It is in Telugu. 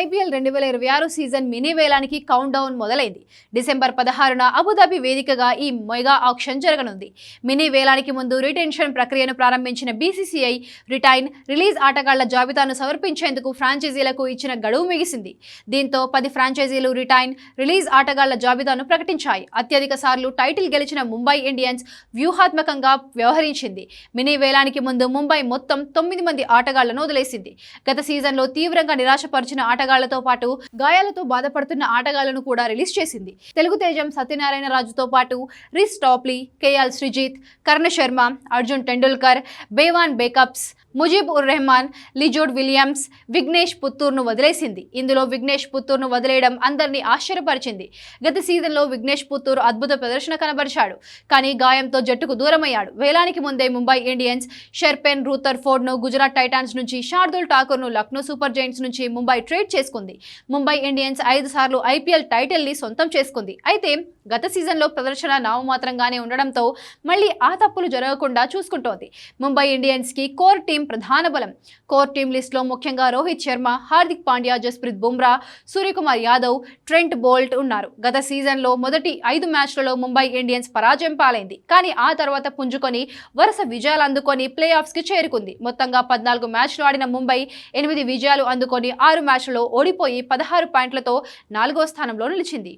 ఐపీఎల్ రెండు వేల ఇరవై ఆరు సీజన్ మినీ వేలానికి కౌంట్ డౌన్ మొదలైంది. డిసెంబర్ పదహారున అబుదాబి వేదికగా ఈ మెగా ఆక్షన్ జరగనుంది. మినీ వేలానికి ముందు రిటెన్షన్ ప్రక్రియను ప్రారంభించిన బీసీసీఐ రిటైన్ రిలీజ్ ఆటగాళ్ళ జాబితాను సమర్పించేందుకు ఫ్రాంచైజీలకు ఇచ్చిన గడువు ముగిసింది. దీంతో పది ఫ్రాంచైజీలు రిటైన్ రిలీజ్ ఆటగాళ్ళ జాబితాను ప్రకటించాయి. అత్యధిక సార్లు టైటిల్ గెలిచిన ముంబై ఇండియన్స్ వ్యూహాత్మకంగా వ్యవహరించింది. మినీ వేలానికి ముందు ముంబై మొత్తం తొమ్మిది మంది ఆటగాళ్ళను వదిలేసింది. గత సీజన్లో తీవ్రంగా నిరాశపరిచిన ఆటగాళ్ళతో పాటు గాయాలతో బాధపడుతున్న ఆటగాళ్ళను కూడా రిలీజ్ చేసింది. తెలుగు తేజం సత్యనారాయణ రాజుతో పాటు Reece Topley KL Srijith Karn Sharma Arjun Tendulkar Bevon Jacobs Mujeeb ur Rahman Lizaad Williams Vignesh పుత్తూర్ను వదిలేసింది. ఇందులో విఘ్నేష్ పుత్తూర్ను వదిలేయడం అందరినీ ఆశ్చర్యపరిచింది. గత సీజన్లో విఘ్నేష్ పుత్తూరు అద్భుత ప్రదర్శన కనబరిచాడు. కానీ గాయంతో జట్టుకు దూరమయ్యాడు. వేలానికి ముందే ముంబై ఇండియన్స్ షెర్పెన్ రూతర్ ఫోర్డ్ను గుజరాత్ టైటాన్స్ నుంచి శార్దుల్ ఠాకూర్ను లక్నో సూపర్ జైంట్స్ నుంచి ముంబై ట్రేడ్ చేసుకుంది. ముంబై ఇండియన్స్ ఐదు సార్లు ఐపీఎల్ టైటిల్ని సొంతం చేసుకుంది. అయితే గత సీజన్లో ప్రదర్శన నామమాత్రంగానే ఉండడంతో మళ్ళీ ఆ తప్పులు జరగకుండా చూసుకుంటోంది. ముంబై ఇండియన్స్కి కోర్ టీం ప్రధాన బలం. కోర్ టీం లిస్టులో ముఖ్యంగా రోహిత్ శర్మ హార్దిక్ పాండ్యా జస్ప్రీత్ బుమ్రా సూర్యకుమార్ యాదవ్ ట్రెంట్ బోల్ట్ ఉన్నారు. గత సీజన్లో మొదటి ఐదు మ్యాచ్లలో ముంబై ఇండియన్స్ పరాజయం పాలైంది. కానీ ఆ తర్వాత పుంజుకొని వరుస విజయాలు అందుకొని ప్లే ఆఫ్స్కి చేరుకుంది. మొత్తంగా పద్నాలుగు మ్యాచ్లు ఆడిన ముంబై ఎనిమిది విజయాలు అందుకొని ఆరు మ్యాచ్లలో ఓడిపోయి పదహారు పాయింట్లతో నాలుగో స్థానంలో నిలిచింది.